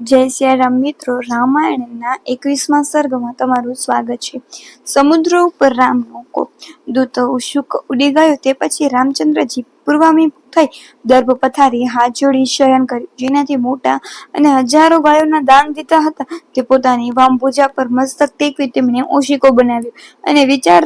જય સિયારામ મિત્રો, રામાયણના એકવીસમા સર્ગમાં તમારું સ્વાગત છે. સમુદ્ર ઉપર રામનો કોપ દૂત શુક ઉડી ગયો, તે પછી રામચંદ્રજી પૂર્વાભિમુખ થઈ દર્ભ પથારી હાથ જોડી શયન કર્યું. જેનાથી મોટા અને હજારો ગાયોના દાન દીધા હતા. તે પોતાની વામ પૂજા પર મસ્તક ટેકવી તેમણે ઓશિકો બનાવ્યો અને વિચાર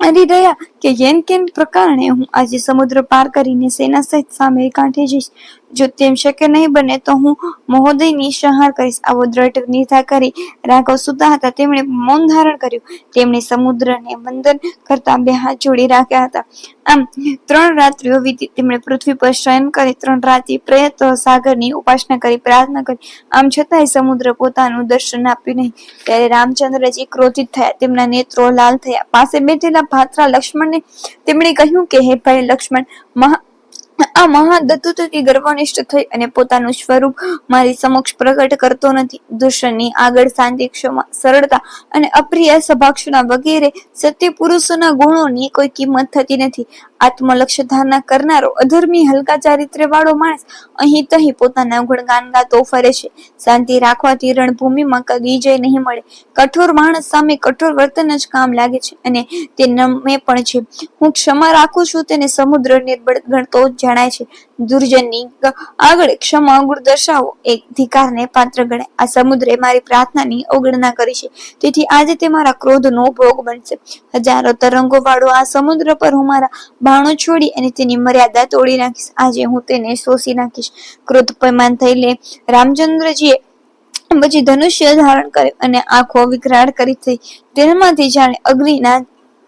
કરી રહ્યા કે યેન કેન પ્રકારણે હું આજે સમુદ્ર પાર કરીને સેના સહિત સામે કાંઠે જઈશ. જો તેમ શક્ય નહીં બને તો હું મહોદયની સંહાર કરીશ. આવો દ્રઢ નિર્ધાર કરી રાઘવ સુતા હતા. તેમણે મૌન ધારણ કર્યું. તેમણે સમુદ્રને વંદન કરતા બે હાથ જોડી રાખ્યા હતા. આમ, ત્રણ રાત્રિઓ વીતી. તેમણે પૃથ્વી પર શયન કરી ત્રણ રાત્રિ પ્રયત્ન સાગરની ઉપાસના કરી, પ્રાર્થના કરી. આમ છતાંય સમુદ્ર પોતાનું દર્શન આપ્યું નહીં. ત્યારે રામચંદ્રજી ક્રોધિત થયા. તેમના નેત્રો લાલ થયા. પાસે બેઠેલા ભાત્રા લક્ષ્મણને તેમણે કહ્યું કે હે ભાઈ લક્ષ્મણ મહા આ મહાદત્તુથી ગર્વનિષ્ઠ થઈ અને પોતાનું સ્વરૂપ મારી સમક્ષ પ્રગટ કરતો નથી. દુષ્યની આગળ શાંતિ, ક્ષમા, સરળતા અને અપ્રિય સભાક્ષણા વગેરે સત્ય પુરુષોના ગુણોની કોઈ કિંમત થતી નથી. આત્મલક્ષ્ય ધારણા કરનારો અધર્મી, હલકા, ચારિત્ર્ય વાળો માણસ અહીં તહીં પોતાના ગુણગાન ગાતો ફરે છે. શાંતિ રાખવાથી રણભૂમિમાં કદી જય નહીં મળે. કઠોર માણસ સામે કઠોર વર્તન જ કામ લાગે છે અને તે નમે પણ છે. હું ક્ષમા રાખું છું, તેને સમુદ્ર નિર્બળ ગણતો જ જણાય છે. દુર્જનની આગળ ક્ષમા ગુણ દર્શાવો. એક ધિકારને પાત્ર ગણાય આ સમુદ્રે મારી પ્રાર્થનાની અવગણના કરી છે. તેથી આજે તે મારા ક્રોધનો ભોગ બનશે. હજારો તરંગો વાળો આ સમુદ્ર પર હું મારા બાણો છોડી અને તેની મર્યાદા તોડી નાખીશ. આજે હું તેને શોષી નાખીશ. ક્રોધ પૈમાન થઈને રામચંદ્રજીએ પછી ધનુષ્ય ધારણ કર્યું અને આંખો વિકરાળ કરી થઈ. તેમાંથી જાણે અગ્નિના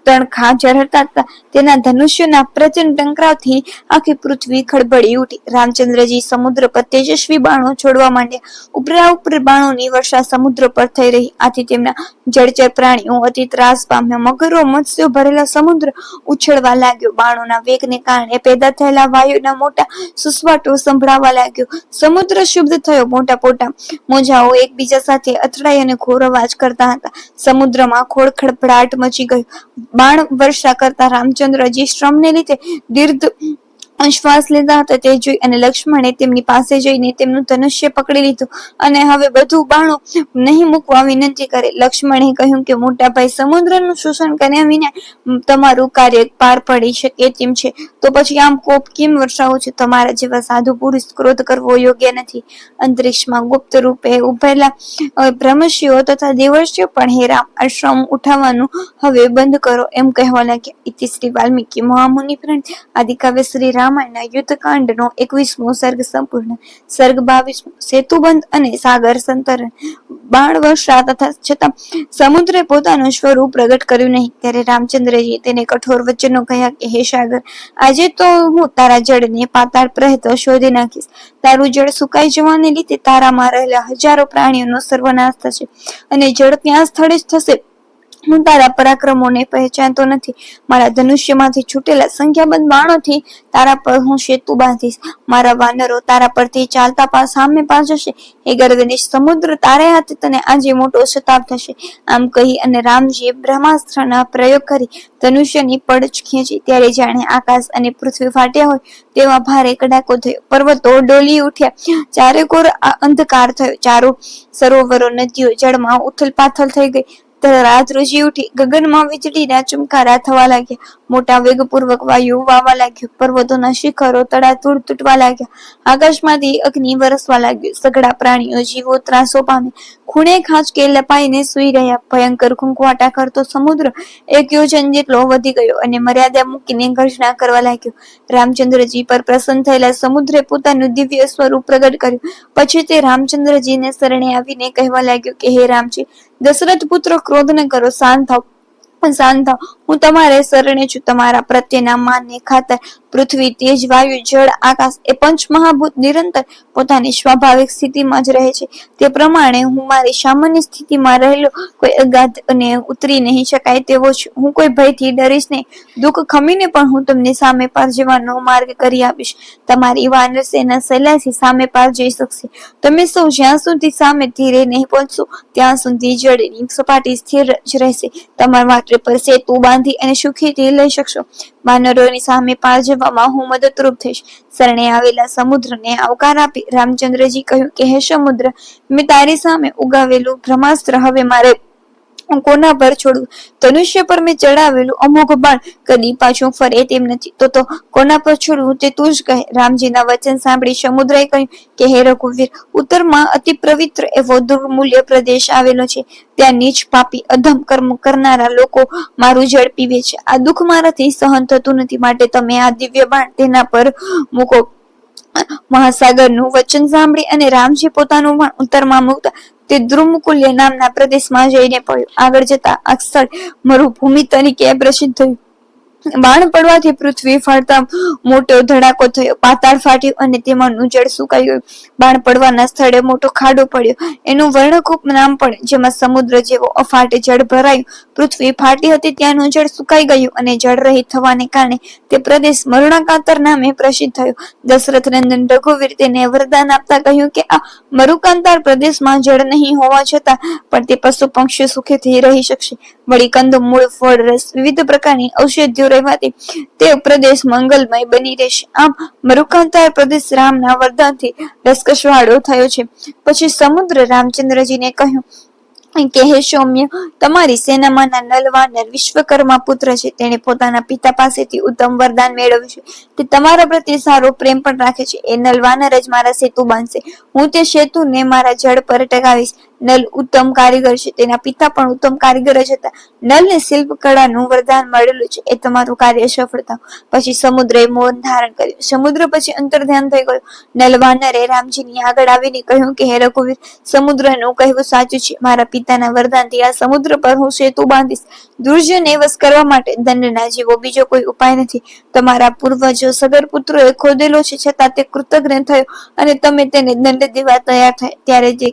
તણખા ઝરતા હતા. તેના ધનુષ્યના પ્રચંડ ટંકરાવથી આખી પૃથ્વી ખળબળી ઉઠી. રામચંદ્રજી સમુદ્ર પર તેજસ્વી બાણો છોડવા માંડ્યા. ઉપરા ઉપર બાણોની વર્ષા સમુદ્ર પર થઈ રહી. આથી તેમના જળચર પ્રાણીઓ અતિ ત્રાસ પામ્યા મગરો, મત્સ્યો ભરેલા સમુદ્ર ઉછળવા લાગ્યો. બાણોના વેગને કારણે પેદા થયેલા વાયુના મોટા સુસવાટો સંભળાવા લાગ્યો. સમુદ્ર શુદ્ધ થયો. મોટા મોટા મોજાઓ એકબીજા સાથે અથડાઈ અને ઘોર અવાજ કરતા હતા. સમુદ્રમાં ખોળ ખડભડાટ મચી ગયો. બાણ વર્ષા કરતા રામચંદ્રજી શ્રમને લીધે દીર્ઘ શ્વાસ લેતા હતા તે જોઈ અને લક્ષ્મણે તેમની પાસે જઈને તેમનું ધનુષ્ય પકડી લીધું અને હવે બધું બાણું નહીં મૂકવા વિનંતી કરે. લક્ષ્મણે કહ્યું કે, મોટા ભાઈ, સમુદ્રનું શોષણ કર્યા વિના તમારું કાર્ય પાર પડી શકે તેમ છે. તો પછી આમ કોપ કેમ વર્ષાવો છે? તમારા જેવા સાધુ પુરુષ ક્રોધ કરવો યોગ્ય નથી. અંતરિક્ષમાં ગુપ્ત રૂપે ઉભેલા બ્રહ્મશીઓ તથા દેવર્ષિઓ પણ હે રામ આશ્રમ ઉઠાવવાનું હવે બંધ કરો. એમ કહેવા લાગ્યા. ઇતિ શ્રી વાલ્મીકી, મહામુનિ પ્રણ, આદિકાવ્ય શ્રી રામ રામાયણના યુદ્ધકાંડનો એકવીસમો સર્ગ સંપૂર્ણ. સર્ગ બાવીસમો સેતુબંધ અને સાગર સંતરણ બાણ વર્ષા તથા છતાં સમુદ્રે પોતાનું સ્વરૂપ પ્રગટ કર્યું નહીં. ત્યારે રામચંદ્રજી તેને કઠોર વચનો કહ્યા કે, હે સાગર, આજે તો હું તારા જળને પાતાળ પ્રહેત શોધી નાખીશ. તારું જળ સુકાઈ જવાને લીધે તારામાં રહેલા હજારો પ્રાણીઓનો સર્વનાશ થશે અને જળ ત્યાં સ્થળે જ થશે. હું તારા પરાક્રમોને પહેચાનતો નથી. મારા ધનુષ્યમાંથી છૂટેલા સંખ્યાબંધ બાણોથી તારા પર હું સેતુ બાંધીશ. મારા વાનરો તારા પરથી ચાલતા પા સામે પા જશે. એ ગર્વનિશ સમુદ્ર તારે હાથે તને આજે મોટો શતાબ થશે. આમ કહી અને રામજીએ બ્રહ્માસ્ત્રના પ્રયોગ કરી ધનુષ્યની પડચ ખેંચી. ત્યારે જાણે આકાશ અને પૃથ્વી ફાટ્યા હોય તેવા ભારે કડાકો થયો. પર્વતો ડોલી ઉઠ્યા. ચારે કોર અંધકાર થયો. ચારો સરોવરો, નદીઓ જળમાં ઉથલ પાથલ થઈ ગઈ. રાત રોજી ઉઠી ગગનમાં વીજળીના ચમકારા થવા લાગ્યા. મોટા વેગપૂર્વક વાયુ વાવા લાગ્યો. પર્વતોના શિખરો તડાતુડ તૂટવા લાગ્યા. આકાશમાંથી અગ્નિ વરસવા લાગ્યું. સઘળા પ્રાણીઓ જીવો ત્રાસો પામે ખૂણે ખાંચકે લપાઈને સુઈ રહ્યા. ભયંકર ખૂંખવાટા કરતો સમુદ્ર એક યોજન જેટલો વધી ગયો અને મર્યાદા મૂકીને ઘર્ષણા કરવા લાગ્યો. રામચંદ્રજી પર પ્રસન્ન થયેલા સમુદ્રે પોતાનું દિવ્ય સ્વરૂપ પ્રગટ કર્યું. પછી તે રામચંદ્રજીને શરણે આવીને કહેવા લાગ્યો કે, હે રામજી દશરથ પુત્ર ક્રોધને કરો શાંત થાવ શાંત હું તમારે શરણે છું, તમારા પ્રત્યેના માનને ખાતર. પૃથ્વી, તેજ, વાયુ, જળ, આકાશ એ પંચ નિરંતર પોતાની સ્વાભાવિક સ્થિતિમાં જ રહે છે. તે પ્રમાણે હું મારી સામાન્ય સ્થિતિમાં રહેલો કોઈ અગાધ અને ઉતરી નહીં શકાય તેવો છું હું કોઈ ભયથી ડરીશ નહીં. દુઃખ ખમીને પણ હું તમને સામે પાર જવાનો માર્ગ કરી આપીશ. તમારી વાનર સેના સામે પાર જઈ શકશે. તમે સૌ જ્યાં સુધી સામે ધીરે નહીં પહોંચશો, ત્યાં સુધી જળની સપાટી સ્થિર જ રહેશે. તમારા માટે સમુદ્ર પર સેતુ બાંધી અને સુખીથી લઈ શકશો. વાનરોની સામે પાર જવામાં હું મદદરૂપ થઈશ. શરણે આવેલા સમુદ્રને આવકાર આપી રામચંદ્રજી કહ્યું કે, હે સમુદ્ર, મેં તારી સામે ઉગાવેલું બ્રહ્માસ્ત્ર હવે મારે હું કોના પર છોડું. ધનુષ્ય પર મેં ચડાવેલું અમોઘ બાણ. કદી પાછું ફરે તેમ નથી. તો તો કોના પર છોડવું તે તું જ કહે. રામજીના વચન સાંભળી સમુદ્રએ કહ્યું કે, હે રઘુવીર, ઉત્તરમાં અતિ પવિત્ર એવો દુર્મૂલ્ય પ્રદેશ આવેલો છે. ત્યાં નીચ પાપી અધમ કર્મ કરનારા લોકો મારું જળ પીવે છે. આ દુઃખ મારાથી સહન થતું નથી. માટે તમે આ દિવ્ય બાણ તેના પર મૂકો. મહાસાગરનું વચન સાંભળી અને રામજી પોતાનું બાણ ઉત્તરમાં મૂકતા તે ધ્રુમકુલ્ય નામના પ્રદેશમાં જઈને પડ્યું. આગળ જતા સ્થળ મરુભૂમિ તરીકે પ્રસિદ્ધ થયું. બાણ પડવાથી પૃથ્વી ફાટતા મોટો ધડાકો થયો. પાતાળ ફાટ્યું અને તેમાં નુજળ સુકાઈ ગયું. બાણ પડવાના સ્થળે મોટો ખાડો પડ્યો. એનું વર્ણકૂપ નામ પણ જેમાં સમુદ્ર જેવો અફાટ જળ ભરાયું. પૃથ્વી ફાટી હતી ત્યાં નુજળ સુકાઈ ગયું અને જળ રહિત થવાને કારણે તે પ્રદેશ મરુણાકાંતર નામે પ્રસિદ્ધ થયો. દશરથ નંદન રઘુવીર તેને વરદાન આપતા કહ્યું કે આ મરુકાંતાર પ્રદેશમાં જળ નહીં હોવા છતાં પણ તે પશુ પક્ષીઓ સુખેથી રહી શકશે. વળી કંદ મૂળ ફળ, રસ વિવિધ પ્રકારની ઔષધિઓ રહેવાથી તે પ્રદેશ મંગલમય બની રહેશે. આમ મરુકાંતા પ્રદેશ રામના વરદાનથી રસકસવાળો થયો છે. પછી સમુદ્ર રામચંદ્રજીને કહ્યું કે હે સૌમ્ય તમારી સેનામાંના નલવાનર વિશ્વકર્મા પુત્ર છે. તેણે પોતાના પિતા પાસેથી ઉત્તમ વરદાન મેળવ્યું છે. તે તમારા પ્રત્યે સારો પ્રેમ પણ રાખે છે. એ નલવાનર જ મારા સેતુ બાંધશે હું તે સેતુને મારા જળ પર ટકાવીશ નલ ઉત્તમ કારીગર છે. તેના પિતા પણ ઉત્તમ કારીગર જ હતા. નલને શિલ્પ કળાનું વરદાન મળેલું છે. એ તમારું કાર્ય સફળ થાવ પછી સમુદ્રએ મૌન ધારણ કર્યું. સમુદ્ર પછી અંતર ધ્યાન થઈ ગયું. નલવાનરે રામજીની આગળ આવીને કહ્યું કે, હે રઘુવીર, સમુદ્રનું કહેવું સાચું છે. મારા પિતાના વરદાનથી આ સમુદ્ર પર હું સેતુ બાંધીશ. દુર્જને વશ કરવા માટે દંડના જેવો બીજો કોઈ ઉપાય નથી. તમારા પૂર્વજો સગર પુત્રોએ ખોદેલો છે. છતાં તે કૃતજ્ઞ થયો અને તમે તેને દંડ દેવા તૈયાર થાય. ત્યારે જે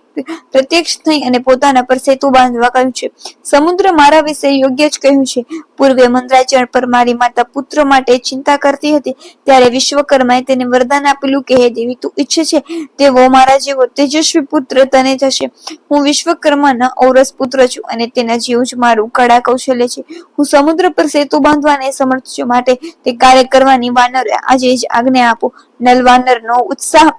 પ્રત્યક્ષ થઈ અને પોતાના પર સેતુ બાંધવા કહ્યું છે. સમુદ્ર મારા વિશે યોગ્ય જ કહ્યું છે. પૂર્વે મંદરાચરણ પર મારી માતા પુત્ર માટે ચિંતા કરતી હતી. ત્યારે વિશ્વકર્માએ તેને વરદાન આપેલું કે, હે દેવી, તું ઈચ્છે છે. તેવો મારા જેવો તેજસ્વી પુત્ર તને થશે. હું વિશ્વકર્માના ઔરસ પુત્ર છું અને તેના જેવું જ મારું કળા કૌશલ્ય છે. હું સમુદ્ર પર સેતુ બાંધવાને સમર્થ છું માટે તે કાર્ય કરવાની વાનર આજે જ આજ્ઞા આપો. નલ વાનરનો ઉત્સાહ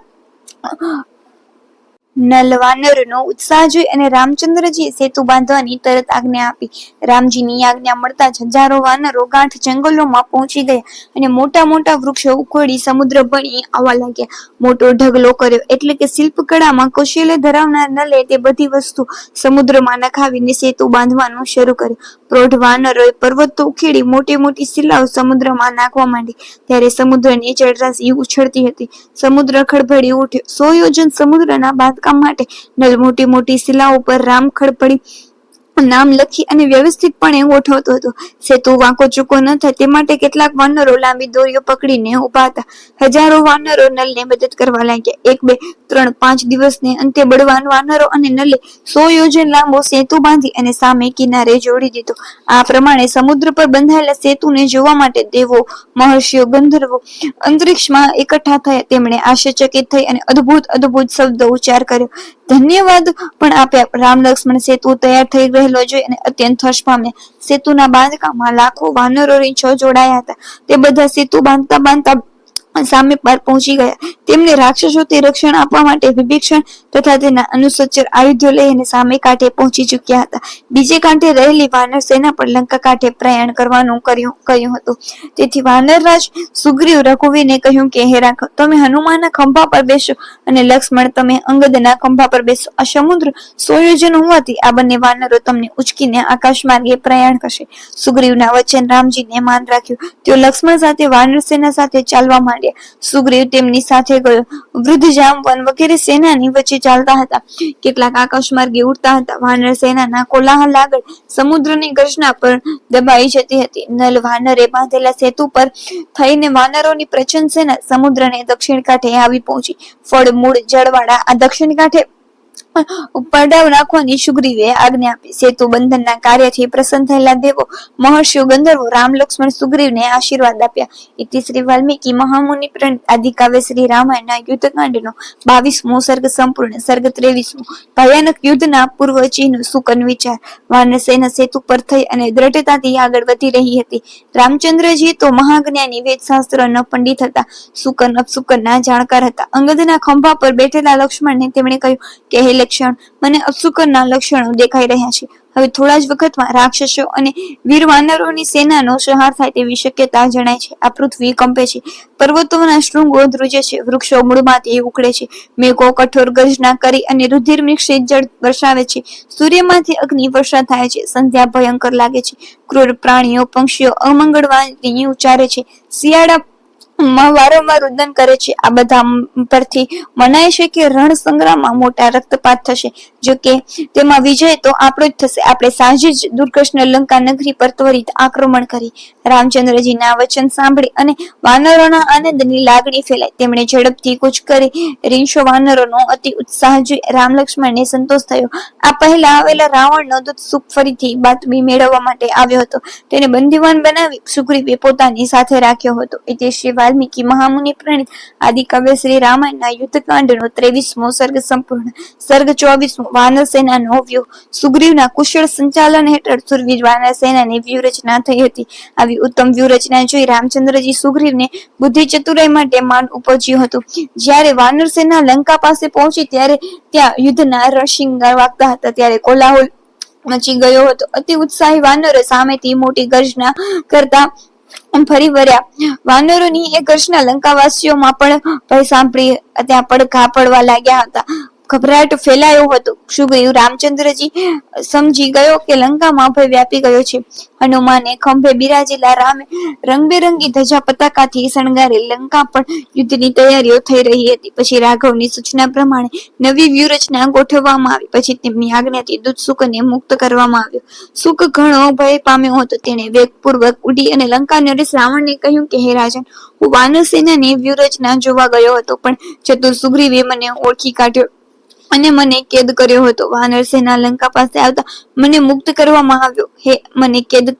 નલ વાનરનો ઉત્સાહ જોઈ અને રામચંદ્રજીએ સેતુ બાંધવાની તરત આજ્ઞા આપી. રામજીની આજ્ઞા મળતા હજારો વાનરો ગાંઠ જંગલોમાં પહોંચી ગયા અને મોટા મોટા વૃક્ષો ઉખોડી સમુદ્ર ભણી આવવા લાગ્યા. મોટો ઢગલો કર્યો એટલે કે શિલ્પકળામાં કૌશલ્ય ધરાવનાર નલે તે બધી વસ્તુ સમુદ્રમાં નખાવીને સેતુ બાંધવાનું શરૂ કર્યું. વાનરોએ પર્વતો ઉખેડી મોટી મોટી શિલાઓ સમુદ્રમાં નાખવા માંડી. ત્યારે સમુદ્રની જળરાશી ઉછળતી હતી. સમુદ્ર ખડભડી ઉઠ્યો. સો યોજન સમુદ્રના બાંધકામ માટે નલ મોટી મોટી શિલાઓ પર રામ ખડભડી નામ લખી અને વ્યવસ્થિતપણે ગોઠવતો હતો. સેતુ વાંકો ચૂકો ન થાય તે માટે કેટલાક વાનરો લાંબી દોરીઓ પકડીને ઊભા હતા. હજારો વાનરો નલને મદદ કરવા લાગ્યા. એક, બે, ત્રણ, પાંચ દિવસને અંતે બળવાન વાનરો અને નલે સો યોજન લાંબો સેતુ બાંધી અને સામે કિનારે જોડી દીધો. આ પ્રમાણે સમુદ્ર પર બંધાયેલા સેતુને જોવા માટે દેવો, મહર્ષિઓ, ગંધર્વો, અંતરિક્ષમાં એકઠા થયા. તેમણે આશ્ચર્યચકિત થઈ અને અદ્ભુત અદ્ભુત શબ્દો ઉચ્ચાર કર્યો. ધન્યવાદ પણ આપ્યા. રામ લક્ષ્મણ સેતુ તૈયાર થઈ રહેલો જોઈ અને અત્યંત હર્ષ પામ્યા સેતુના બાંધકામમાં લાખો વાનરો રીંછો જોડાયા હતા. તે બધા સેતુ બાંધતા બાંધતા સામે પાર પહોંચી ગયા. તેમને રાક્ષસોથી રક્ષણ આપવા માટે વિભીક્ષણ તથા તેના અનુસચર આયુધ્યો લઈને સામે કાંઠે પહોંચી ચૂક્યા હતા. બીજે કાંઠે રહેલી વાનર સેના પર લંકા કાંઠે પ્રયાણ કરવાનું કર્યું, કહ્યું હતું. તેથી વાનરરાજ સુગ્રીવ રઘુવીરને કહ્યું કે, હે રાખ, તમે હનુમાનના ખંભા પર બેસો અને લક્ષ્મણ, તમે અંગદના ખંભા પર બેસો. આ સમુદ્ર સોયોજન હોવાથી આ બંને વાનરો તમને ઉચકીને આકાશ માર્ગે પ્રયાણ કરશે. સુગ્રીવના વચન રામજીને માન રાખ્યું. તેઓ લક્ષ્મણ સાથે, વાનર સેના સાથે ચાલવા માંડ્યા. સુગ્રીવ તેમની સાથે ગયો. વૃદ્ધ જામવન વગેરે સેનાની વચ્ચે ચાલતા હતા. કેટલાક આકાશ માર્ગે ઉડતા હતા. વાનર સેનાના કોલાહલ આગળ સમુદ્રની ગર્જના પર દબાઈ જતી હતી. નલ વાનરે બાંધેલા સેતુ પર થઈને વાનરોની પ્રચંડ સેના સમુદ્રને દક્ષિણ કાંઠે આવી પહોંચી. ફળ મૂળ જળવાળા આ દક્ષિણ કાંઠે પડાવ નાખવાની સુગ્રીવે આજ્ઞા આપી. સેતુ બંધનના કાર્યથી પ્રસન્ન થયેલા દેવો, મહર્ષિઓ, ગંધર્વો, રામ, લક્ષ્મણ, સુગ્રીવને આશીર્વાદ આપ્યા. ઇતિ શ્રી વાલ્મીકી મહામુનિ પ્રણિત આદિકાવ્ય શ્રી રામાયણના યુદ્ધકાંડનો બાવીસમો સર્ગ સંપૂર્ણ, સર્ગ ત્રેવીસમો. ભયાનક યુદ્ધના પૂર્વ ચિહ્ન સુકન વિચાર. વાનરસેના સેતુ પર થઈ અને દ્રઢતાથી આગળ વધી રહી હતી. રામચંદ્રજી તો મહાજ્ઞાની ન પંડિત હતા. સુકન અપસુકનના જાણકાર હતા. અંગદના ખંભા પર બેઠેલા લક્ષ્મણને તેમણે કહ્યું કે હે લક્ષણ મને અપસુકનના લક્ષણો દેખાઈ રહ્યા છે. હવે થોડા જ વખતમાં રાક્ષસો અને વીર વાનરોની સેનાનો સંહાર થાય તેવી શક્યતા જણાય છે. આ પૃથ્વી કંપે છે. પર્વતોના શૃંગો ધ્રુજે છે. વૃક્ષો મૂળમાંથી ઉકળે છે. મેઘો કઠોર ગર્જના કરી અને રુધિર મિશ્રિત જળ વરસાવે છે. સૂર્યમાંથી અગ્નિ વર્ષા થાય છે. સંધ્યા ભયંકર લાગે છે. ક્રૂર પ્રાણીઓ, પંક્ષીઓ અમંગળવાણી ઉચ્ચારે છે. શિયાળા વારંવાર રુદન કરે છે. આ બધા પરથી મનાય છે કે રણ સંગ્રામમાં મોટા રક્તપાત થશે. જો કે તેમાં વિજય તો આપણો જ થશે. આપણે સાંજે જ દુર્કૃષ્ણ લંકા નગરી પર ત્વરિત આક્રમણ કરી. રામચંદ્રજીના વચન સાંભળી અને વાનરોના આનંદની લાગણી ફેલાઈ તેમણે ઝડપથી કૂચ કરી રીંછો વાનરોનો અતિ ઉત્સાહ જોઈ રામ લક્ષ્મણને સંતોષ થયો. આ પહેલા આવેલા રાવણનો દૂત સુખ ફરીથી બાતમી મેળવવા માટે આવ્યો હતો. તેને બંદીવાન બનાવી સુગ્રીવે પોતાની સાથે રાખ્યો હતો. એટલે શ્રી વાલ્મીકી મહામુનિ પ્રણિત આદિ શ્રી રામાયણના યુદ્ધકાંડનો ત્રેવીસમો સર્ગ સંપૂર્ણ સર્ગ ચોવીસમો વાનર સેનાનો વ્યૂહ સુગ્રીવના કુશળ સંચાલન હેઠળ સુરવીર વાનર સેનાની વ્યૂહરચના થઈ હતી આવી ઉત્તમ વ્યૂહરચના જોઈ રામચંદ્રજી સુગ્રીવને બુદ્ધિ ચતુરાઈ માટે માન ઉપજ્યું હતું જ્યારે વાનર સેના લંકા પાસે પહોંચી ત્યારે ત્યાં યુદ્ધના રણશિંગાર વાગતા હતા ત્યારે કોલાહલ મચી ગયો હતો અતિ ઉત્સાહી વાનરે સામેથી મોટી ગર્જના કરતા ફરી વર્યા વાનરોની એ કૃષ્ણ લંકાવાસીઓમાં પણ ભય સાંભળી ત્યાં પડઘા પડવા લાગ્યા હતા. ગભરાટ ફેલાયો હતો. સુગ્રીવ રામચંદ્રજી સમજી ગયો કે લંકામાં ભય વ્યાપી ગયો છે. હનુમાને ખંભે બિરાજેલા રામે રંગબેરંગી ધજા પતાકાથી શણગારી લંકા પણ યુદ્ધની તૈયારીઓ થઈ રહી હતી. પછી રાઘવની સૂચના પ્રમાણે નવી વ્યૂહરચના ગોઠવવામાં આવી. પછી તેમની આજ્ઞાથી દૂત મુક્ત કરવામાં આવ્યો. સુક ઘણો ભય પામ્યો હતો. તેણે વેગપૂર્વક ઉડી અને લંકા નરેશ રાવણને કહ્યું કે, હે રાજન, હું વાનર સેનાની વ્યૂહરચના જોવા ગયો હતો, પણ ચતુર સુગ્રીવે મને ઓળખી કાઢ્યો અને મને કેદ કર્યો હતો. વાનર સેના લંકા પાસે આવતા મને મુક્ત કરવામાં આવ્યો. હે, મને કેદ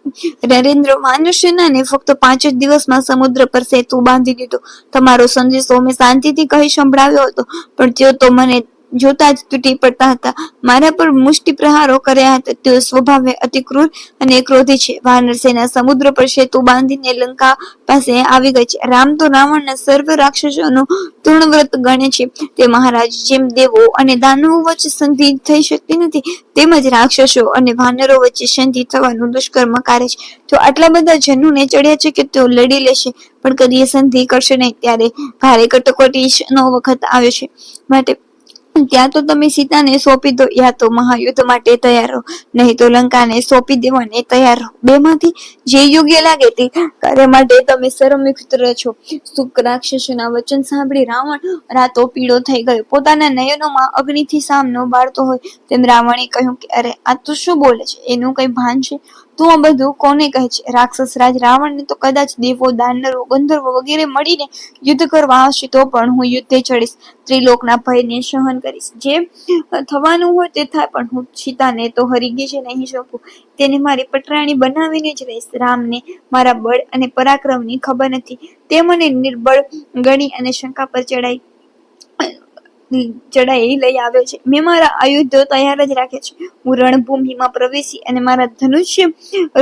નરેન્દ્ર, વાનર સેનાને ફક્ત પાંચ જ દિવસમાં સમુદ્ર પર સેતુ બાંધી દીધો. તમારો સંદેશો મેં શાંતિથી કહી સંભળાવ્યો હતો. પણ તેઓ તો મને જોતા જ તૂટી પડતા હતા. મારા પર મુષ્ટિ પ્રહારો કર્યા હતા. તેઓ સ્વભાવે અતિ ક્રૂર અને ક્રોધી છે. વાનર સમુદ્ર પર સેતુ બાંધીને લંકા પાસે આવી ગઈ છે. રામ તો રાવણના સર્વ રાક્ષસોનું તૃણવ્રત ગણે છે. તે મહારાજ જેમ દેવો અને દાનવો વચ્ચે સંધિ થઈ શકતી નથી, તેમજ રાક્ષસો અને વાનરો વચ્ચે સંધિ થવાનું દુષ્કર્મ કરે છે. તો આટલા બધા જનુને ચડ્યા છે કે તેઓ લડી લેશે? પણ કદી સંધિ કરશે નહીં. ત્યારે ભારે કટોકટી નો વખત આવ્યો છે. માટે ત્યાં તો તમે સીતાને સોંપી દો, યા તો મહાયુદ્ધ માટે તૈયાર રહો, નહીં તો લંકાને સોંપી દેવાને તૈયાર રહો. બેમાંથી જે યોગ્ય લાગે તે કાર્ય માટે તમે સર્વમિત્ર છો. સુક રાક્ષસના વચન સાંભળી રાવણ રાતો પીળો થઈ ગયો. પોતાના નયનોમાં અગ્નિથી સામનો બાળતો હોય. તેમ રાવણે કહ્યું કે, અરે, આ તો શું બોલે છે? એનું કઈ ભાન છે? તું આ બધું કોને કહે છે? રાક્ષસ રાજ રાવણને તો કદાચ દેવો, દાનરો, ગંધર્વો વગેરે મળીને યુદ્ધ કરવા આવશે તો પણ હું યુદ્ધે ચડીશ. ત્રિલોકના ભયને સહન કરીશ. જે થવાનું હોય તે થાય, પણ હું સીતાને તો હરી ગઈ છે, નહીં શકું તેને મારી પટરાણી બનાવીને જ રહીશ. રામને મારા બળ અને પરાક્રમની ખબર નથી. તે મને નિર્બળ ગણી અને શંકા પર ચડાઈ ચડાઈ લઈ આવ્યો છે. મેં મારા આયુધો તૈયાર જ રાખે છે. હું રણભૂમિમાં પ્રવેશી અને મારા ધનુષ્ય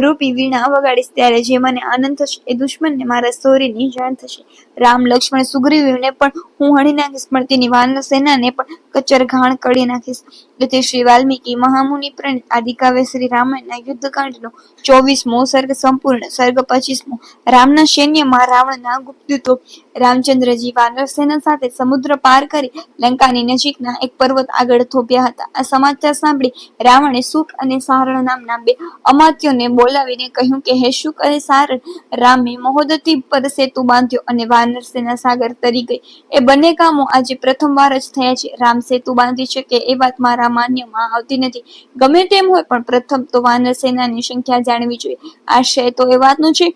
રૂપી વીણા વગાડીશ ત્યારે જે મને આનંદ થશે, એ દુશ્મનને મારા શૌર્યની જાણ થશે. રામ, લક્ષ્મણ સુગ્રીવને પણ હું હણી નાખીશ, પણ તેની વાનર સેનાને પણ કચર ઘાણ કરી નાખીશ. તેથી શ્રી વાલ્મીકી, મહામુનિ પ્રણિત આદિકાવ્ય શ્રી રામાયણના યુદ્ધકાંડનો ચોવીસમો સર્ગ સંપૂર્ણ સર્ગ પચીસમો. રામના સૈન્યમાં રાવણના ગુપ્તદૂતો રામચંદ્રજી વાનર સાથે સમુદ્ર પાર કરી લંકાની નજીકના એક પર્વત આગળ થોપ્યા હતા. આ સમાચાર સાંભળી રાવણે સુખ અને સારણ નામના બે અમાત્યોને બોલાવીને કહ્યું કે, હે સુખ અને સારણ, રામે મહોદતી પર સેતુ બાંધ્યો અને વાનર સેના સાગર તરી ગઈ. એ બંને કામો આજે પ્રથમવાર જ થયા છે. રામ સેતુ બાંધી શકે એ વાત મારા માન્યમાં આવતી નથી. ગમે તેમ હોય પણ પ્રથમ તો વાનર સેનાની સંખ્યા જાણવી જોઈએ. આશય તો એ વાતનો છે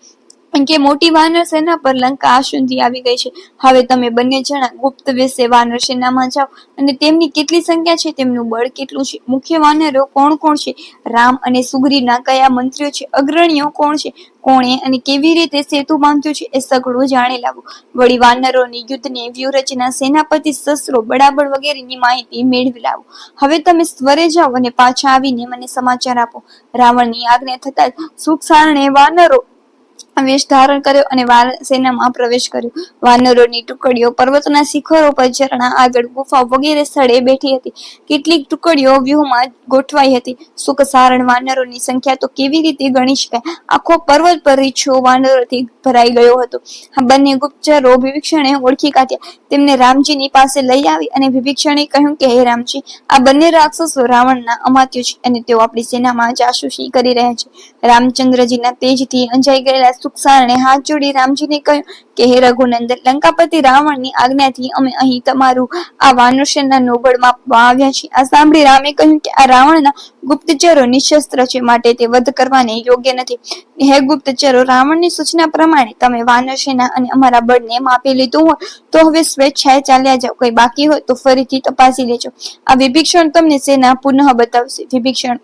કે મોટી વાનર સેના પર લંકા આશુંથી આવી ગઈ છે. હવે તમે બંને જણા ગુપ્ત વેશે વાનર સેનામાં જાઓ અને તેમની કેટલી સંખ્યા છે તેમનું બળ કેટલું છે? મુખ્ય વાનરો કોણ કોણ છે? રામ અને સુગ્રીના કયા મંત્રીઓ છે? અગ્રણીઓ કોણ છે? કોણે અને કેવી રીતે સેતુ બાંધ્યો છે એ સઘળું જાણી લાવો. વળી વાનરોની યુદ્ધની વ્યૂહરચના સેનાપતિ શસ્ત્રો બળાબળ વગેરેની માહિતી મેળવી લાવો. હવે તમે સ્વરે જાઓ અને પાછા આવીને મને સમાચાર આપો. રાવણની આજ્ઞા થતા જ સુખ સારણે વાનરો વેશ ધારણ કર્યો અને વાર સેનામાં પ્રવેશ કર્યો. વાનરોની ટુકડીઓ પર્વતના શિખરો પર ઝરણા આગળ ગુફા વગેરે સ્થળે બેઠી હતી. કેટલીક ટુકડીઓ વ્યૂહમાં ગોઠવાઈ હતી. સુખ સારણ વાનરોની સંખ્યા તો કેવી રીતે ગણી શકાય? આખો પર્વત પર રીછો વાનરોથી ભરાઈ ગયો હતો. આ બંને ગુપ્તચરો વિભીક્ષણે ઓળખી કાઢ્યા. તેમને રામજીની પાસે લઈ આવી અને વિભીક્ષણે કહ્યું કે, હે રામજી, આ બંને રાક્ષસો રાવણના અમાત્યો છે અને તેઓ આપણી સેનામાં જાસૂસી કરી રહ્યા છે. રામચંદ્રજીના તેજથી અંજાઈ ગયેલા સુખસારણે હાથ જોડી રામજીને કહ્યું કે, હે રઘુનંદન, લંકાપતિ રાવણની આજ્ઞાથી અમે અહીં તમારું આ વાનર નોબળમાં આવ્યા છીએ. આ સાંભળી રામે કહ્યું કે, આ રાવણના ગુપ્તચરો નિશસ્ત્ર છે, માટે તે વધ કરવાને યોગ્ય નથી. હે ગુપ્તચરો, રાવણની સૂચના પ્રમાણે તમે વાનર સેના અને અમારા બળને માપી લીધું હોય, તો હવે સ્વેચ્છાએ ચાલ્યા જાઓ. કોઈ બાકી હોય તો ફરીથી તપાસી લેજો. આ વિભીક્ષણ તમને સેના પુનઃ બતાવશે. વિભીક્ષણ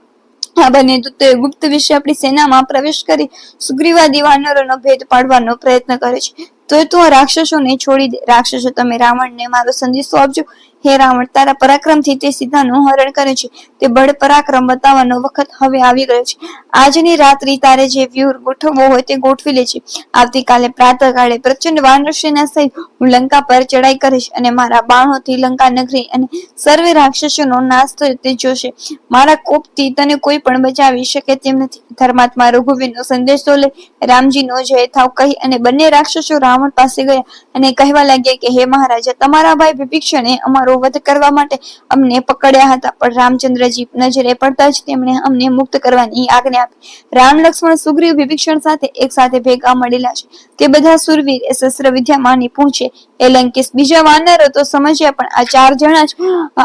આ બંને દૂતોએ ગુપ્ત વિશે આપણી સેનામાં પ્રવેશ કરી સુગ્રીવાદી વાનરોનો ભેદ પાડવાનો પ્રયત્ન કરે છે. તો તું આ રાક્ષસોને છોડી દે. રાક્ષસો તમે રાવણને મારો સંદેશો આપજો. હે રાવણ, તારા પરાક્રમથી તે સીતાનું હરણ કરે છે. તે બળ પરાક્રમ બતાવવાનો વખત હવે આવી ગયો છે. આજની રાત્રિ તારે જે વ્યૂહ ગોઠવવો હોય તે ગોઠવી લે છે. આવતીકાલે પ્રાતઃકાળે પ્રચંડ વાનર સહિત હું લંકા પર ચડાઈ કરીશ અને મારા બાણોથી લંકા નગરી અને સર્વે રાક્ષસોનો નાશ થયો તે જોશે. મારા કોપથી તને કોઈ પણ બચાવી શકે તેમ નથી. ધર્માત્મા રઘુવીરનો સંદેશો લઈ રામજીનો જય થાવ કહી અને બંને રાક્ષસો રાવણ પાસે ગયા અને કહેવા લાગ્યા કે, હે મહારાજા, તમારા ભાઈ વિભીક્ષણે અમારો વધ કરવા માટે અમને પકડ્યા હતા, પણ રામચંદ્રજી નજરે પડતા જ તેમણે અમને મુક્ત કરવાની આજ્ઞા આપી. રામ, લક્ષ્મણ, સુગ્રીવ વિભીક્ષણ સાથે એક સાથે ભેગા મળેલા છે. તે બધા સુરવીર એ શસ્ત્ર વિદ્યામાં નિપુણ છે એ લંકેશ બીજા વાનરો તો સમજ્યા, પણ આ ચાર જણા જ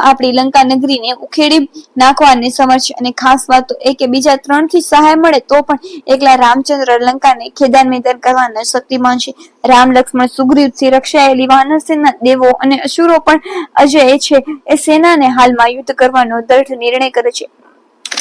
આપણી લંકા નગરીને ઉખેડી નાખવાની સમર્થ અને ખાસ વાત એ કે બીજા ત્રણથી સહાય મળે તો પણ એકલા રામચંદ્ર લંકાને ખેદાન મેદાન કરવાના શક્તિમાન છે. રામ, લક્ષ્મણ સુગ્રીવથી રક્ષાયેલી વાનર સેના, દેવો અને અસુરો પણ અજય છે. એ સેનાને હાલમાં યુદ્ધ કરવાનો દ્રઢ નિર્ણય કરે છે.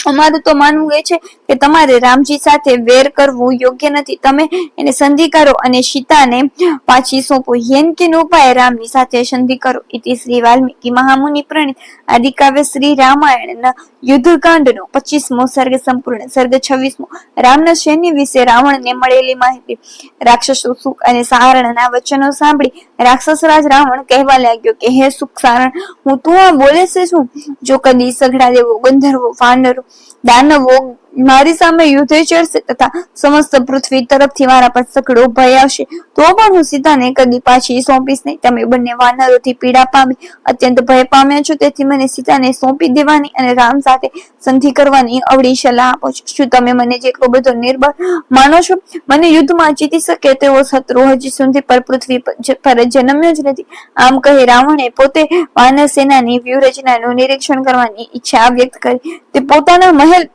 અમારું તો માનવું એ છે કે તમારે રામજી સાથે વેર કરવું યોગ્ય નથી. તમે એને સંધિ કરો અને સીતાને પાછી સોંપો. હેનકીન ઉપાય રામની સાથે સંધિ કરો. ઇતિ શ્રી વાલ્મીકી મહામુનિ પ્રણિત. આદિકાવ્ય શ્રી રામાયણના યુદ્ધકાંડનો પચીસમો સર્ગ સંપૂર્ણ. સર્ગ છવ્વીસમો. રામના સૈન્ય વિશે રાવણને મળેલી માહિતી. રાક્ષસો સુખ અને સારણના વચનો સાંભળી રાક્ષસરાજ રાવણ કહેવા લાગ્યો કે, હે સુખ સારણ, હું તું આ બોલે છે શું? જો કદી સઘળા દેવો ગંધર્વો, વાનરો દાનવો મારી સામે યુદ્ધ ચડશે તથા સમસ્ત પૃથ્વી તરફથી મારા પર સકડો ભય આવશે. તો પણ હું સીતાને કદી પાછી સોંપીશ નહીં. તમે બંને વાનરોથી પીડા પામી, અત્યંત ભય પામ્યા છો. તેથી મને સીતાને સોંપી દેવાની અને રામ સાથે સંધિ કરવાની અવળી સલાહ આપો છો. શું તમે મને જેટલો બધો નિર્બળ માનો છો? મને યુદ્ધમાં જીતી શકે તેવો શત્રુ હજી સુધી પર પૃથ્વી પર જન્મ્યો જ નથી. આમ કહી રાવણે પોતે વાનર સેનાની વ્યૂહરચનાનું નિરીક્ષણ કરવાની ઈચ્છા વ્યક્ત કરી. તે પોતાના મહેલ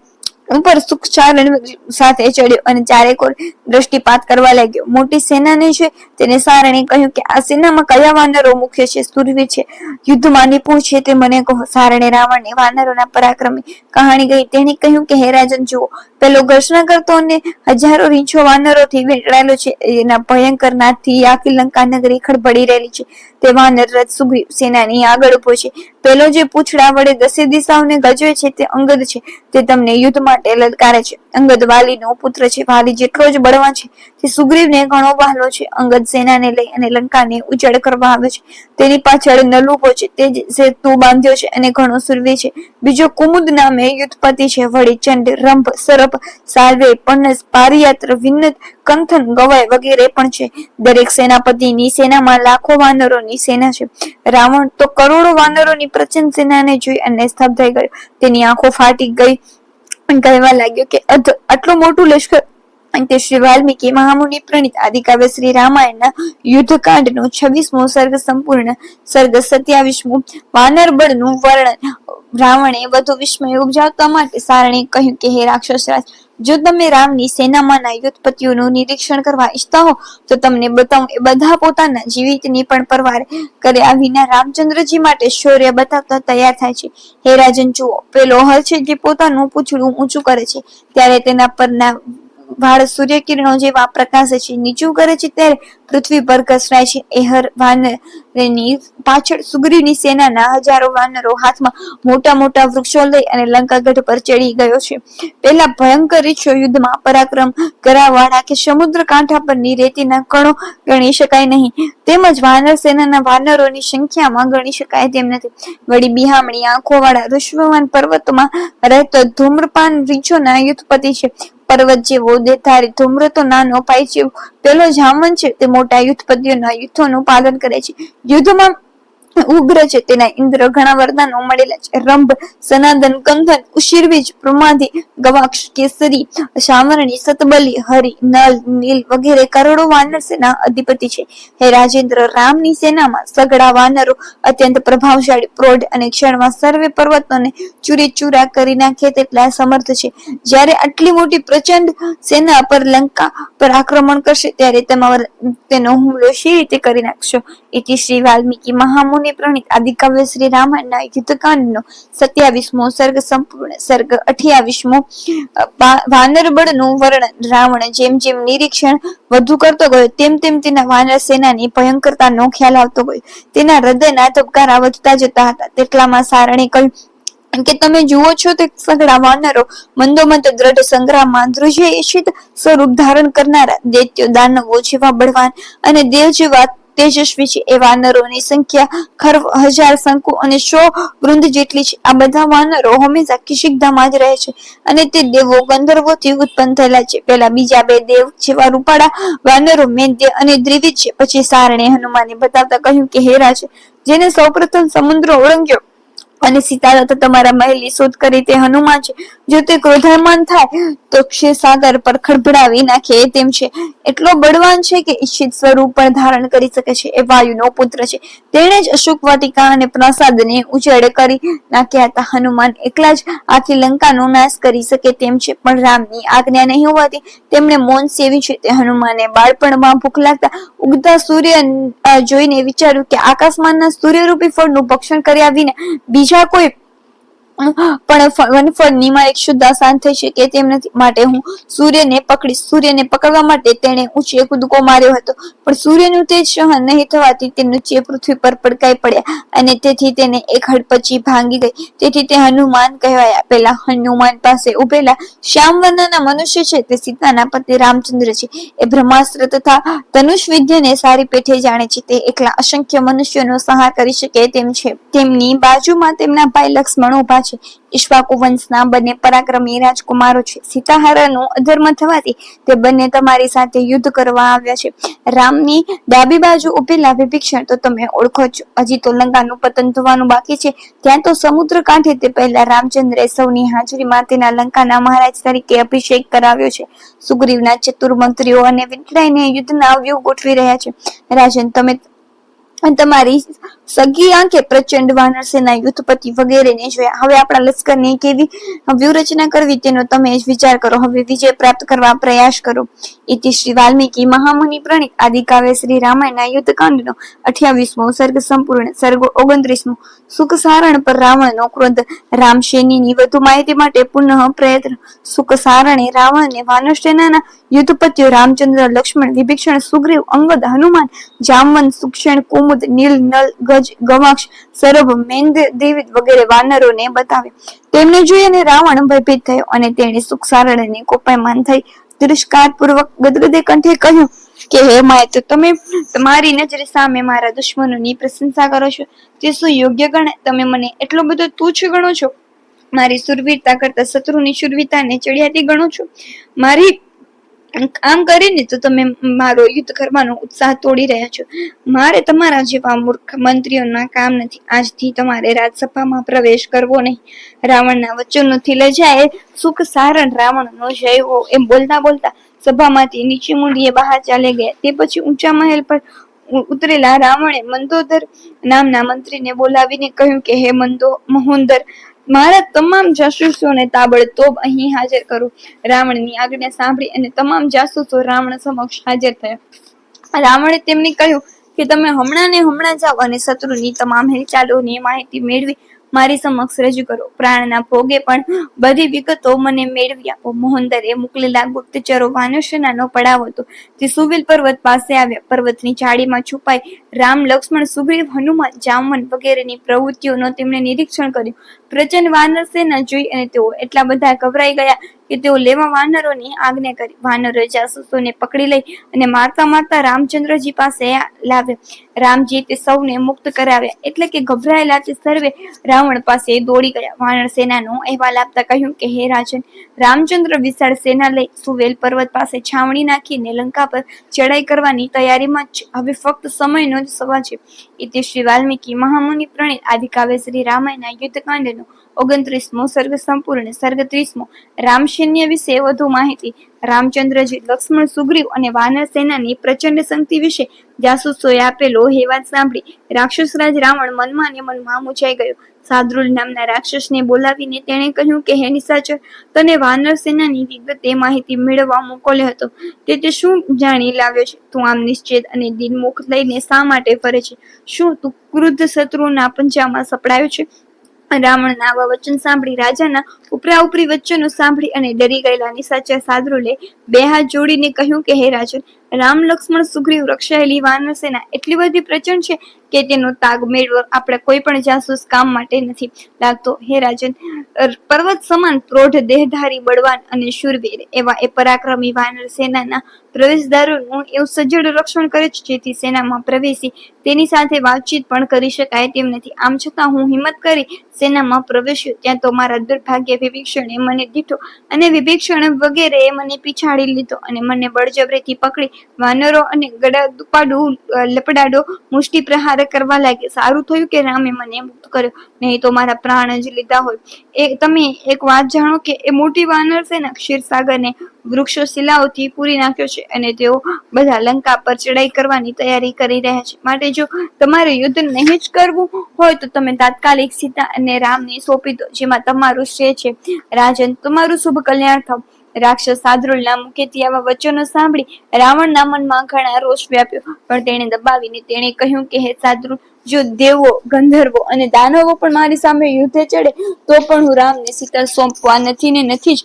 ઉપર સુખચારણ સાથે ચડ્યો અને ચારેકોર દ્રષ્ટિપાત કરવા લાગ્યો. મોટી સેનાને છે તેને સારણે કહ્યું કે આ સેનામાં કયા વાનરો મુખ્ય છે? સુરવીર છે. યુદ્ધમાં નિપુણ છે તે મને કહો. સારણે રાવણને વાનરોના પરાક્રમી કહાણી ગઈ. તેણે કહ્યું કે, હે રાજન, જુઓ. પેલો ઘર્ષણા કરતો અને હજારો રીંછો વાનરોથી વેટાયેલો છે. એના ભયંકર નાદથી આખી લંકા નગરી ખડબડી રહેલી છે. તે વાનર રથ સુગ્રીવ સેનાની આગળ ઊભો છે. પેલો જે પૂછડા વડે દસે દિશાઓને ગજવે છે તે અંગદ છે. તે તમને યુદ્ધ માટે લલકારે છે. અંગદ વાલીનો પુત્ર છે. વાલી જેટલો જ બળવાન છે. તે સુગ્રીવને ઘણો વહાલો છે. અંગદ સેનાને લઈ અને લંકાને ઉજળ કરવા આવે છે. તેની પાછળ નલુભો છે. તે સેતુ બાંધ્યો છે અને ઘણો સુરવી છે. બીજો કુમુદ નામે યુદ્ધપતિ છે. વળી ચંડ, રંભ, સરપ, સાલ્વે પણસ પારિયાત્ર, વિન્નત, કંથન, ગવાય વગેરે પણ છે. દરેક સેનાપતિની સેનામાં લાખો વાનરોની સેના છે. રાવણ તો કરોડો વાનરોની પ્રચંડ સેનાને જોઈ અને સ્તબ્ધ થઈ ગયો. તેની આંખો ફાટી ગઈ. કહેવા લાગ્યો કે આટલું મોટું લશ્કર તે શ્રી વાલ્મીકી મહામુનિ પ્રણિત આદિકાવ્ય શ્રી રામાયણના યુદ્ધકાંડનો છવ્વીસમો સર્ગ સંપૂર્ણ સર્ગ સત્યાવીસમો વાનર બળનું વર્ણન. રાવણે વધુ વિસ્મય ઉપજાવતા માટે સારણે કહ્યું કે, હે રાક્ષસ રાજ જો તમે રામની સેનામાંના યુદ્ધપતિઓનું નિરીક્ષણ કરવા ઈચ્છતા હો, તો તમને બતાવું એ બધા પોતાના જીવિતની પણ પરવાર કર્યા વિના રામચંદ્રજી માટે શૌર્ય બતાવતા તૈયાર થાય છે. હે રાજન, જુઓ, પેલો હર છે જે પોતાનું પૂછડું ઊંચું કરે છે. ત્યારે તેના પરના વાળ સૂર્યકિરણો જેવા પ્રકાશે છે, નીચું કરે છે ત્યારે પૃથ્વી પર ઘસરાય છે. એહર વાનરની પાછળ સુગ્રીવની સેનાના હજારો વાનરો હાથમાં મોટા મોટા વૃક્ષો લઈ અને લંકાગઢ પર ચડી ગયો છે. પહેલા ભયંકર રીછો યુદ્ધમાં પરાક્રમ કરાવાળા કે સમુદ્ર કાંઠા પરની રેતીના કણો ગણી શકાય નહીં. તેમજ વાનર સેનાના વાનરોની સંખ્યામાં ગણી શકાય તેમ નથી. વળી બિહામણી આંખોવાળા ઋષભવાન પર્વતોમાં રહેતો ધૂમ્રપાન રીછોના યુદ્ધપતિ છે. પર્વત જેવો દેથારી ધૂમ્રતો નાનો પાય છે પેલો જામન છે તે મોટા યુદ્ધપતિઓના યુદ્ધોનું પાલન કરે છે. યુદ્ધમાં ઉગ્ર છે. તેના ઇન્દ્ર ઘણા વરદાનો મળેલા છે. રંભ સનાદન કંથન ઉશીરવીજ પ્રમાદી, ગવાક્ષ, કેસરી સામરણી સતબલી, હરિ, નલ, નીલ વગેરે કરોડો વાનર સેના અધિપતિ છે. હે રાજેન્દ્ર, રામની સેનામાં સગડા વાનરો અત્યંત પ્રભાવશાળી, પ્રૌઢ અને ક્ષણમાં સર્વે પર્વતોને ચૂરી ચૂરા કરી નાખે તેટલા સમર્થ છે. જ્યારે આટલી મોટી પ્રચંડ સેના પર લંકા પર આક્રમણ કરશે, ત્યારે તેમાં તેનો હુમલો શી રીતે કરી નાખશો? એથી શ્રી વાલ્મીકી મહામુનિ પ્રણીત આદિકાવ્ય શ્રી રામાયણના યુદ્ધકાંડનો સત્યાવીસમો સર્ગ સંપૂર્ણ સર્ગ અઠ્યાવીસમો વાનર બળનું વર્ણન રાવણ જેમ જેમ નિરીક્ષણ વધુ કરતો ગયો, તેમ તેમ તેના વાનર સેનાની ભયંકરતાનો ખ્યાલ આવતો ગયો. તેના હૃદયના ધબકારા વધતા જતા હતા. તેટલામાં સારણે કહ્યું કે તમે જુઓ છો તે સગડા વાનરો મંદોમંદ દ્રઢ સંગ્રામમાં ધ્રુજય ઈશિત સ્વરૂપ ધારણ કરનારા દૈત્યો દાનવો જેવા બળવાન અને દેવ જેવા તેજસ્વી છે એ વાનરોની સંખ્યા ખર્વ હજાર શંકુ અને સો વૃંદ જેટલી છે. આ બધા વાનરો હંમેશા કિશિકધામાં જ રહે છે અને તે દેવો ગંધર્વોથી ઉત્પન્ન થયેલા છે. પેલા બીજા બે દેવ જેવા રૂપાળા વાનરો મેદ્ય અને દ્રિવિધ છે. પછી સારણે હનુમાને બતાવતા કહ્યું કે હેરા છે જેને સૌપ્રથમ સમુદ્ર ઓળંગ્યો અને સીતા તમારા મહેલની શોધ કરી તે હનુમાન છે. જો તે ક્રોધમાન થાય, તો ક્ષીરસાગર પર ખડભડાવી નાખે તેમ છે. એટલો બળવાન છે કે ઈચ્છિત સ્વરૂપ પણ ધારણ કરી શકે છે. એ વાયુનો પુત્ર છે. તેણે જ અશોક વાટિકા અને પ્રસાદને ઉજેડ કરી નાખ્યા હતા. હનુમાન એકલા જ આખી લંકાનો નાશ કરી શકે તેમ છે, પણ રામની આજ્ઞા નહીં હોવાથી તેમણે મૌન સેવી છે. તે હનુમાને બાળપણમાં ભૂખ લાગતા ઉગતા સૂર્ય જોઈને વિચાર્યું કે આકાશમાનના સૂર્યરૂપી ફળનું ભક્ષણ કર્યા વિના બીજા કોઈ પણ વનફળ એક શુદ્ધ આસાન થઈ શકે તેમ નથી. માટે હું સૂર્યને પકડી, સૂર્યને પકડવા માટે તેણે ઊંચે કૂદકો માર્યો હતો. પણ સૂર્યનું તેજ સહન નહીં થવાથી તેમનું ચે પૃથ્વી પર પડકાઈ પડ્યા અને તેથી તેને એક હડપચી ભાંગી ગઈ. તેથી તે હનુમાન કહેવાયા. પેલા હનુમાન પાસે ઉભેલા શ્યામ વર્ણના મનુષ્ય છે. તે સીતાના પતિ રામચંદ્ર છે. એ બ્રહ્માસ્ત્ર તથા ધનુષ વિદ્યાને સારી પેઠે જાણે છે. તે એકલા અસંખ્ય મનુષ્યનો સહાર કરી શકે તેમ છે. તેમની બાજુમાં તેમના ભાઈ લક્ષ્મણ ઊભા છે. ઈશ્વાકુ વંશના બંને પરાક્રમી રાજકુમારો છે. સીતાહારાનો અધર્મ થવાથી તે બંને તમારી સાથે યુદ્ધ કરવા આવ્યા છે. રામની ડાબી બાજુ ઉભેલા વિભીક્ષણ તો તમે ઓળખો છો. હજી તો લંકાનું પતન થવાનું બાકી છે. ત્યાં તો સમુદ્ર કાંઠે તે પહેલા રામચંદ્રે સૌની હાજરીમાં તેના લંકાના મહારાજ તરીકે અભિષેક કરાવ્યો છે. સુગ્રીવના ચતુર મંત્રીઓ અને વિંટરાઈને યુદ્ધના વ્યૂહ ગોઠવી રહ્યા છે. રાજન, તમે તમારી સગી આંખે પ્રચંડ વાનર સેના યુદ્ધપતિ વગેરેને જોયા. હવે આપણા લશ્કરની કેવી વ્યૂહરચના કરવી તેનો તમે જ વિચાર કરો. હવે વિજય પ્રાપ્ત કરવા પ્રયાસ કરો. ઇતિ શ્રી વાલ્મીકી મહામુનિ પ્રણિત આદિકાવ્ય શ્રી રામાયણના યુદ્ધકાંડનો અઠ્યાવીસમો સર્ગ સંપૂર્ણ. સર્ગ ઓગણત્રીસમો સુખ સારણ પર રાવણનો ક્રોધ. રામ શેનીની વધુ માહિતી માટે પુનઃ પ્રયત્ન. સુખ સારણે રાવણને વાનર સેનાના યુદ્ધપતિઓ રામચંદ્ર, લક્ષ્મણ વિભીક્ષણ સુગ્રીવ, અંગદ, હનુમાન, જામવંત, સુક્ષણ, કુમુદ, નીલ, નલ ગજ ગમક્ષ સરભ મેંદ દેવિત વગેરે વાનરોને બતાવે. તેમને જોઈ અને રાવણ ભયભીત થયો અને તેણે સુખ સારણને કોપાયમાન થઈ તિરસ્કાર પૂર્વક ગદગદે કંઠે કહ્યું કે, હે માય, તો તમે તમારી નજરે સામે મારા દુશ્મનોની પ્રશંસા કરો છો. તે શું યોગ્ય ગણે તમે મને એટલો બધો તુચ્છ ગણો છો? મારી સુરવીરતા કરતા શત્રુની શુરવીરતાને ચડિયાતી ગણો છો? મારી આમ કરીને તો તમે મારો યુદ્ધ કરવાનો ઉત્સાહ તોડી રહ્યા છો. મારે તમારા જેવા મૂર્ખ મંત્રીઓના કામ નથી. આજથી તમારે રાજસભામાં પ્રવેશ કરવો નહીં. રાવણના વચનોથી લજાએ સુખ સારણ રાવણનો જય હો, એમ બોલતા બોલતા સભામાંથી નીચે મૂડીએ બહાર ચાલે ગયા. તે પછી ઊંચા મહેલ પર ઉતરેલા રાવણે મંદોદર નામના મંત્રીને બોલાવીને કહ્યું કે, હે મંદો, મહોંદર મારા તમામ જાસૂસોને તાબડતોબ અહીં હાજર કરું. રાવણની આજ્ઞા સાંભળી અને તમામ જાસૂસો રાવણ સમક્ષ હાજર થયા. રાવણે તેમને કહ્યું કે તમે હમણાં ને હમણાં જાઓ અને શત્રુની તમામ હિલચાલોની માહિતી મેળવી મારી સમક્ષ રજૂ કરો. પ્રાણના ભોગે પણ બધી વિગતો મને મેળવી આપો. મોહનદરે મોકલેલા ગુપ્તચરો વાનરસેનાનો પડાવ હતો તે સુવિલ પર્વત પાસે આવ્યા. પર્વતની જાળીમાં છુપાઈ રામ, લક્ષ્મણ, સુગ્રીવ, હનુમાન, જામવન વગેરેની પ્રવૃત્તિઓનો તેમણે નિરીક્ષણ કર્યું. પ્રચંડ વાનર સેના જોઈ અને તેઓ એટલા બધા ગભરાઈ ગયા કે તેઓ લેવા વાનરોની આજ્ઞા કરી. વાનરો જાસૂસોને પકડી લઈ અને મારતા મારતા રામચંદ્રજી પાસે લાવ્યા. રામજી તે સૌને મુક્ત કરાવ્યા. એટલે કે ગભરાયેલા તે સર્વે રાવણ પાસે દોડી ગયા. વાનર સેનાનો અહેવાલ આપતા કહ્યું કે, હે રાજન, રામચંદ્ર વિશાળ સેના લઈ સુવેલ પર્વત પાસે છાવણી નાખીને લંકા પર ચડાઈ કરવાની તૈયારીમાં છે. હવે ફક્ત સમયનો જ સવાલ છે. ઇતિ શ્રી વાલ્મીકી મહામુનિ પ્રણિત આદિકાવ્ય શ્રી રામાયણના યુદ્ધકાંડનો ઓગણત્રીસમો સર્ગ સંપૂર્ણ સર્ગ ત્રીસમો રામ સૈન્ય વિશે વધુ માહિતી. રામચંદ્રજી, લક્ષ્મણ, સુગ્રીવ અને વાનર સેનાની પ્રચંડ શક્તિ વિશે જાસૂસોએ આપેલો હેવાત સાંભળી રાક્ષસરાજ રાવણ મનમાં ને મનમાં મૂંઝાઈ ગયો. સાદરુલ નામના રાક્ષસને બોલાવીને તેણે કહ્યું કે, હે નિશાચર, તને વાનર સેનાની વિગતે માહિતી મેળવવા મોકલ્યો હતો. તે તે શું જાણી લાવ્યો છે? તું આમ નિશ્ચિત અને દિનમુખ લઈને શા માટે ફરે છે? શું તું ક્રુદ્ધ શત્રુના પંજામાં સપડાયો છે? રાવણના આવા વચન સાંભળી રાજાના ઉપરા ઉપરી વચનો સાંભળી અને ડરી ગયેલા નિશાચર સાદરુલે બે હાથ જોડીને કહ્યું કે, હે રાજન, રામ, લક્ષ્મણ, સુગ્રીવ રક્ષાયેલી વાનર સેના એટલી બધી પ્રચંડ છે કે તેનો તાગ મેળવો આપણે કોઈ પણ જાસૂસ કામ માટે નથી લાગતો. હે રાજન પર્વત સમાન પ્રૌઢ દેહધારી, બળવાન અને શૂરવીર એવા એ પરાક્રમી વાનર સેનાના પ્રવેશદારોનું એવું સજ્જડ રક્ષણ કરે છે, જેથી સેનામાં પ્રવેશી તેની સાથે વાતચીત પણ કરી શકાય તેમ નથી. આમ છતાં હું હિંમત કરી સેનામાં પ્રવેશ્યો, ત્યાં તો મારા દુર્ભાગ્ય વિભીષણે મને દીઠો અને વિભીક્ષણ વગેરે મને પીછાડી લીધો અને મને બળજબરીથી પકડી. વાનરો અને ગડા દુપાડું લપડાડો મુષ્ટિ પ્રહાર કરવા લાગ્યા સારું થયું કે રામે મને મુક્ત કર્યો? નહીં તો મારા પ્રાણ જ લીધા હોય. એ તમે એક વાત જાણો કે એ મોટી વાનર સેના ક્ષીરસાગરને વૃક્ષો શિલાઓથી પૂરી નાખ્યો છે અને તેઓ બધા લંકા પર ચડાઈ કરવાની તૈયારી કરી રહ્યા છે. માટે જો તમારે યુદ્ધ નહીં જ કરવું હોય તો તમે તાત્કાલિક સીતા અને રામને સોંપી દો, જેમાં તમારું શ્રેય છે. રાજન, તમારું શુભ કલ્યાણ થાવ. રાક્ષસ સાદરુલના મુખેથી આવા વચનો સાંભળી રાવણના મનમાં ઘણા રોષ વ્યાપ્યો. પણ તેણે દબાવીને તેણે કહ્યું કે, હે સાદરુલ જો દેવો, ગંધર્વો અને દાનવો પણ મારી સામે યુદ્ધે ચડે, તો પણ હું રામને સીતા સોંપવા નથી ને નથી જ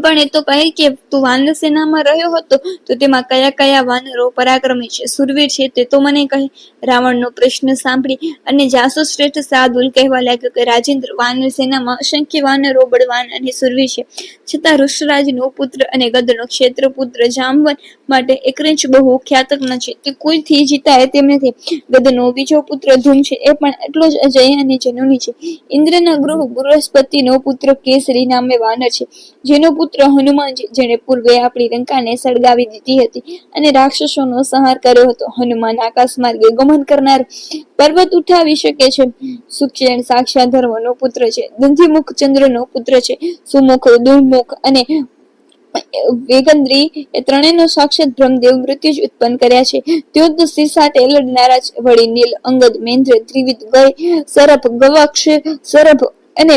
પણ એ તો કહે કે તું વાનર સેનામાં રહ્યો હતો, તો તેમાં કયા કયા વાનરો પરાક્રમી છે? સુરવીર છે તે તો મને કહે. રાવણનો પ્રશ્ન સાંભળી અને જાસૂસ શ્રેષ્ઠ સાદુલ કહેવા લાગ્યો કે રાજેન્દ્ર વાનર સેનામાં અસંખ્ય વાનરો બળવાન અને સુરવીર છે. છતાં ઋષરાજનો પુત્ર અને ગદનો ક્ષેત્ર જામવન માટે એકરંચ બહુ ખ્યાતક ન છે. તે કોઈથી જીતાય તેમ નથી. ગદનો બીજો પુત્ર ધૂમ છે, એ પણ એટલો જ અજય અને જનુની છે. ઇન્દ્રના ગૃહ બૃહસ્પતિનો પુત્ર કેસરી નામે વાનર છે, જેનો પુત્ર હનુમાનજી, જેણે પૂર્વે આપણી લંકાને સળગાવી દીધી હતી અને રાક્ષસોનો સંહાર કર્યો હતો. હનુમાન આકાશ માર્ગે ગમન કરનાર પર્વત ઉઠાવી શકે છે. સુખચેન સાક્ષાત ધર્મનો પુત્ર છે. દંધીમુખ ચંદ્રનો પુત્ર છે. સુમુખ, દુર્મુખ અને વેગંદ્રી એ ત્રણેયનો સાક્ષાત બ્રહ્મદેવ મૃત્યુ જ ઉત્પન્ન કર્યા છે. તેઓ તો સિંહ સાથે લડનારા વળી નીલ, અંગદ મેન્દ્ર ત્રિવિધ, ગય સરભ ગવાક્ષ સરભ અને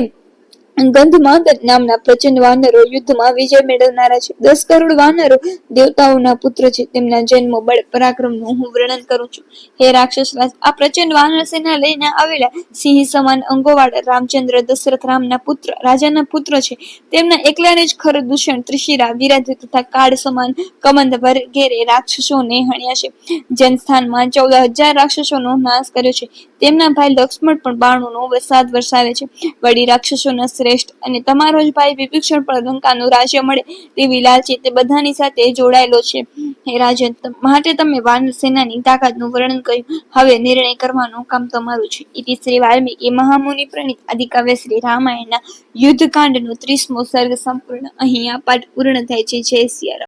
ગંધમાદન નામના પ્રચંડ વાનરો યુદ્ધમાં વિજય મેળવનારા છે. દસ કરોડ વાનરો દેવતાઓના પુત્ર છે. તેમના જન્મ, બળ, પરાક્રમનું હું વર્ણન કરું છું. હે રાક્ષસ આ પ્રચંડ વાનર સેના લઈને આવેલા સિંહ સમાન અંગોવાળા રામચંદ્ર દશરથ રામના પુત્ર, રાજાના પુત્ર છે. તેમના એકલાને જ ખર દૂષણ ત્રિશિરા, વિરાજ તથા કાળ સમાન કમંદ વગેરે રાક્ષસોને હણ્યા છે. જનસ્થાનમાં ચૌદ હજાર રાક્ષસોનો નાશ કર્યો છે. તેમના ભાઈ લક્ષ્મણ પણ બાણુનો વરસાદ વરસાવે છે. વળી રાક્ષસોના શ્રેષ્ઠ અને તમારો જ ભાઈ વિભીક્ષણ પણ લંકાનું રાજ્ય મળે તેવી લાલચી તે બધાની સાથે જોડાયેલો છે. હે રાજન માટે તમે વાનર સેનાની તાકાતનું વર્ણન કર્યું. હવે નિર્ણય કરવાનું કામ તમારું છે. ઇતિ શ્રી વાલ્મીકી મહામુનિ પ્રણિત આદિકાવ્ય શ્રી રામાયણના યુદ્ધકાંડનો ત્રીસમો સર્ગ સંપૂર્ણ અહીં આ પાઠ પૂર્ણ થાય છે. જય સિયારામ.